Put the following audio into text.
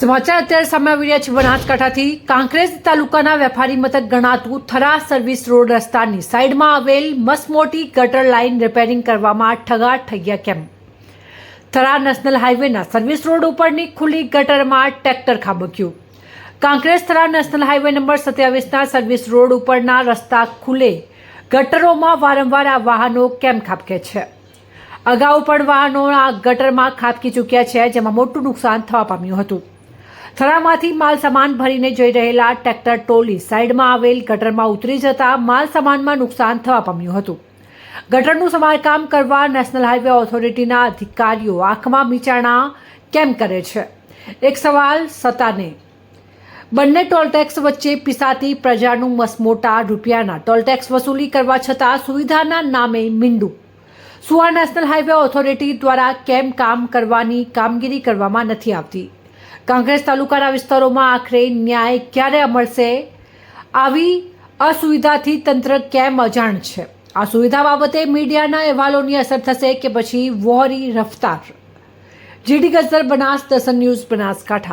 સમાચાર અત્યારે સામે આવી રહ્યા છે બનાસકાંઠાથી. કાંકરેજ તાલુકાના વેપારી મથક ગણાતું થરા સર્વિસ રોડ રસ્તાની સાઈડમાં આવેલ મસમોટી ગટર લાઇન રિપેરિંગ કરવામાં ઠગા ઠગ્યા કેમ? થરા નેશનલ હાઈવેના સર્વિસ રોડ ઉપરની ખુલ્લી ગટરમાં tractor ખાબક્યું. Kankrej Thara national highway number સત્યાવીસના service road ઉપરના રસ્તા ખુલે. ગટરોમાં વારંવાર આ વાહનો કેમ ખાબકે છે? અગાઉ પણ વાહનો આ ગટરમાં ખાબકી ચૂક્યા છે, જેમાં મોટું નુકસાન થવા પામ્યું હતું. થરામાંથી માલ સામાન ભરીને જઈ રહેલા ટ્રેક્ટર ટોલી સાઈડમાં આવેલ ગટરમાં ઉતરી જતા માલ સામાનમાં નુકસાન થવા પામ્યું હતું. ગટરનું સમારકામ કરવા નેશનલ હાઈવે ઓથોરિટીના અધિકારીઓ આંખમાં મીચાણા કેમ કરે છે? એક સવાલ સતાને બંને ટોલટેક્સ વચ્ચે પીસાતી પ્રજાનું મસમોટા રૂપિયાના ટોલટેક્સ વસૂલી કરવા છતાં સુવિધાના નામે મીંડું. સુવા નેશનલ હાઈવે ઓથોરિટી દ્વારા કેમ કામ કરવાની કામગીરી કરવામાં નથી આવતી? કાંગ્રેસ તાલુકાના વિસ્તારોમાં આખરે ન્યાય ક્યારે મળશે? આવી અસુવિધાથી તંત્ર કેમ અજાણ છે? આ સુવિધા બાબતે મીડિયાના અહેવાલોની અસર થશે કે પછી વોરી રફતાર? જીડી ગઝર બનાસ દસન ન્યૂઝ બનાસકાંઠા.